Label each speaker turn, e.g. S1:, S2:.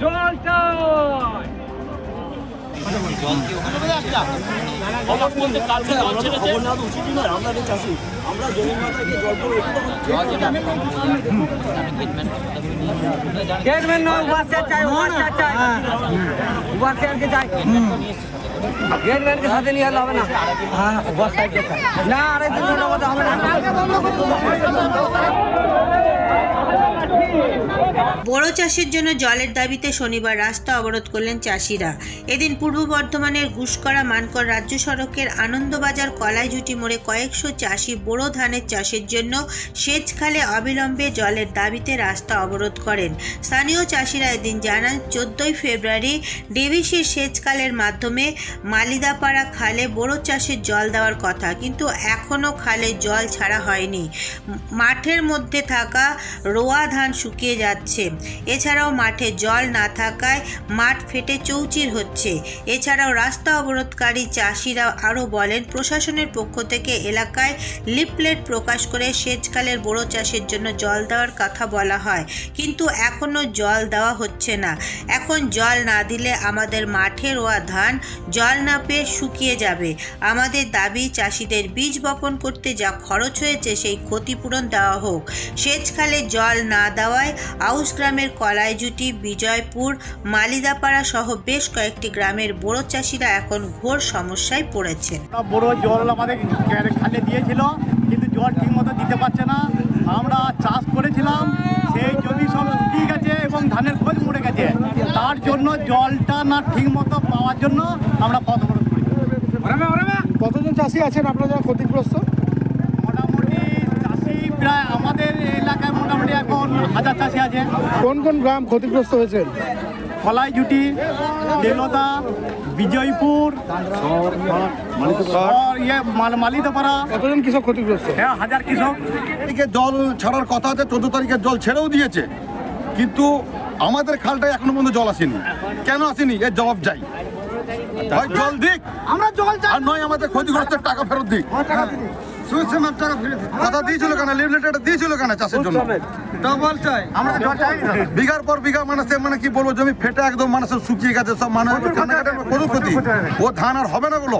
S1: জল চাই
S2: গেটম্যান নয় ওয়াশার চাই ওয়াশার চাই। ওয়াশারকে চাই। গেটম্যানকে সাথে নিয়ে হলে হবে না। হ্যাঁ চাই। না হবে না।
S3: বড় চাষের জন্য জলের দাবিতে শনিবার রাস্তা অবরোধ করলেন চাষিরা। এদিন পূর্ব বর্ধমানের ঘুষকরা মানকর রাজ্য সড়কের আনন্দবাজার কলাইজুটি মোড়ে কয়েকশো চাষি বোরো ধানের চাষের জন্য সেচখালে অবিলম্বে জলের দাবিতে রাস্তা অবরোধ করেন। স্থানীয় চাষিরা এদিন জানান, চোদ্দই ফেব্রুয়ারি ডিভিসির সেচকালের মাধ্যমে মালিদাপাড়া খালে বোরো চাষের জল দেওয়ার কথা, কিন্তু এখনও খালে জল ছাড়া হয়নি। মাঠের মধ্যে থাকা রোয়া ধান শুকিয়ে যাচ্ছে। এছাড়াও মাঠে জল না থাকায় মাঠ ফেটে চৌচির হচ্ছে। এছাড়াও রাস্তা অবরোধকারী চাষিরা আরও বলেন, প্রশাসনের পক্ষ থেকে এলাকায় লিফলেট প্রকাশ করে সেচকালের বড় চাষের জন্য জল দেওয়ার কথা বলা হয়। কিন্তু এখনও জল দেওয়া হচ্ছে না। এখন জল না দিলে আমাদের মাঠে রোয়া ধান জল না পেয়ে শুকিয়ে যাবে। আমাদের দাবি, চাষিদের বীজ বপন করতে যা খরচ হয়েছে সেই ক্ষতিপূরণ দেওয়া হোক। সেচখালে জল না দেওয়ায় আউস গ্রামের কলাইজুটি বিজয়পুর মালিদাপাড়া সহ বেশ কয়েকটি গ্রামের বড় চাষিরা এখন ঘোর সমস্যায় পড়েছেন।
S4: আমরা বড় জল আমাদের খালে দিয়েছিল কিন্তু জল ঠিক মতো দিতে পারছে না। আমরা চাষ করেছিলাম সেই জমি সব শুকিয়ে গেছে এবং ধানের খোঁজ মরে গেছে। তার জন্য জলটা না ঠিক মতো পাওয়ার জন্য আমরা পথ
S5: কতজন চাষি আছেন আপনারা যারা ক্ষতিগ্রস্ত
S4: মোটামুটি চাষি প্রায় আমাদের এলাকায় মোটামুটি এখন হাজার চাষি আছে?
S5: কোন কোন গ্রাম ক্ষতিগ্রস্ত হয়েছে?
S4: কলাই জুটি দেলতা বিজয়পুর ইয়ে মাল- মালিতাপাড়া।
S5: কতজন কৃষক ক্ষতিগ্রস্ত?
S4: হ্যাঁ হাজার কৃষক।
S6: তারিখে জল ছাড়ার কথা আছে চোদ্দ তারিখে জল ছেড়েও দিয়েছে। কিন্তু আমাদের খালটায় এখনও পর্যন্ত জল আসেনি। কেন আসেনি? এর জবাব চাই। জল দিক।
S4: আমরা জল
S6: আর নয় আমাদের ক্ষতিগ্রস্তের টাকা ফেরত দিক। কথা দিয়েছিল কেন? লিভলেটারটা দিয়েছিল কেন চাষের জন্য?
S4: ডবল চাই। আমরা জল চাই না।
S6: বিঘার পর বিঘা মানুষের মানে কি বলব জমি ফেটে একদম মানুষের শুকিয়ে গেছে সব মানুষ ক্ষতি ও ধান আর হবে না বলো